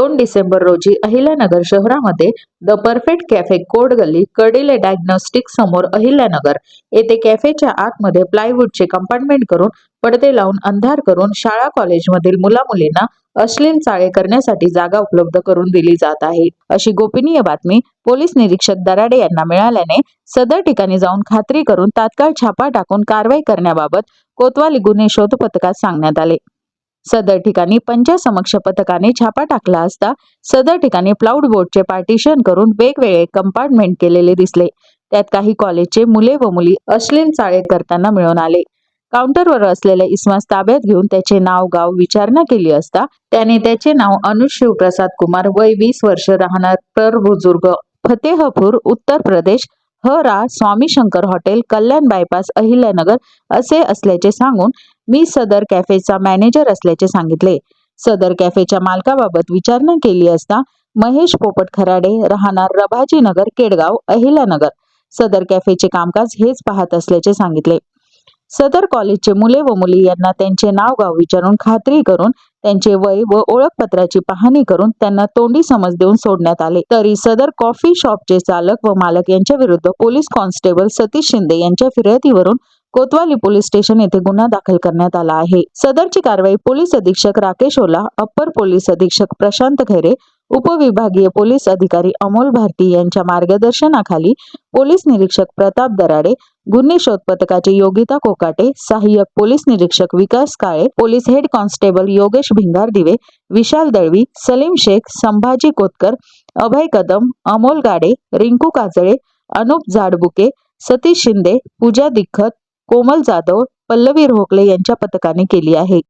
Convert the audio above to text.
दोन डिसेंबर रोजी अहिल्यानगर शहरामध्ये द परफेक्ट कॅफे कोड गल्ली कडीले डायग्नोस्टिक समोर अहिल्यानगर येथे कॅफेच्या आतमध्ये प्लायवूडचे कंपार्टमेंट करून पडदे लावून अंधार करून शाळा कॉलेजमधील मुला मुलींना अश्लील चाळे करण्यासाठी जागा उपलब्ध करून दिली जात आहे. अशी गोपनीय बातमी पोलीस निरीक्षक दराडे यांना मिळाल्याने सदर ठिकाणी जाऊन खात्री करून तात्काळ छापा टाकून कारवाई करण्याबाबत कोतवाली गुन्हे शोध पथकात सांगण्यात आले. सदर ठिकाणी पंचासमक्ष पथकाने छापा टाकला असता सदर ठिकाणी प्लाउड बोर्डचे पार्टिशन करून वेगवेगळे कंपार्टमेंट केलेले दिसले. त्यात काही कॉलेजचे मुले व मुली अश्लील चाळे करताना मिळून आले. काउंटरवर असलेल्या इस्मास ताब्यात घेऊन त्याचे नाव गाव विचारणा केली असता त्याने त्याचे नाव अनुज शिवप्रसाद कुमार वय वीस वर्ष राहणार तर बुजुर्ग फतेहपूर उत्तर प्रदेश ह रा स्वामी शंकर हॉटेल कल्याण बायपास अहिल्यानगर असे असल्याचे सांगून मी सदर कॅफेचा मॅनेजर असल्याचे सांगितले. सदर कॅफेच्या मालकाबाबत विचारणा केली असता महेश पोपट खराडे राहणार रभाजी नगर केडगाव अहिल्यानगर. सदर कॅफेचे कामकाज हेच पाहत असल्याचे सांगितले. सदर कॉलेजचे मुले व मुली यांना त्यांचे नाव गाव विचारून खात्री करून त्यांचे वय व ओळखपत्राची पाहणी करून त्यांना तोंडी समज देऊन सोडण्यात आले. तरी सदर कॉफी शॉपचे चालक व मालक यांच्या विरुद्ध पोलीस कॉन्स्टेबल सतीश शिंदे यांच्या फिर्यादीवरून कोतवाली पोलीस स्टेशन येथे गुन्हा दाखल करण्यात आला आहे. सदरची कारवाई पोलीस अधीक्षक राकेश ओला अप्पर पोलीस अधीक्षक प्रशांत खैरे उपविभागीय पोलीस अधिकारी अमोल भारती यांच्या मार्गदर्शनाखाली पोलीस निरीक्षक प्रताप दराडे गुन्हे शोध पथकाचे योगिता कोकाटे सहाय्यक पोलीस निरीक्षक Vikas Kale police head constable Yogesh Bhingardive Vishal Dalvi Salim Shaikh Sambhaji Kotkar अभय कदम अमोल गाडे रिंकू काजळे अनुप जाडबुके सतीश शिंदे पूजा दिखत कोमल जाधव पल्लवी रोहकले यांच्या पथकाने केली आहे.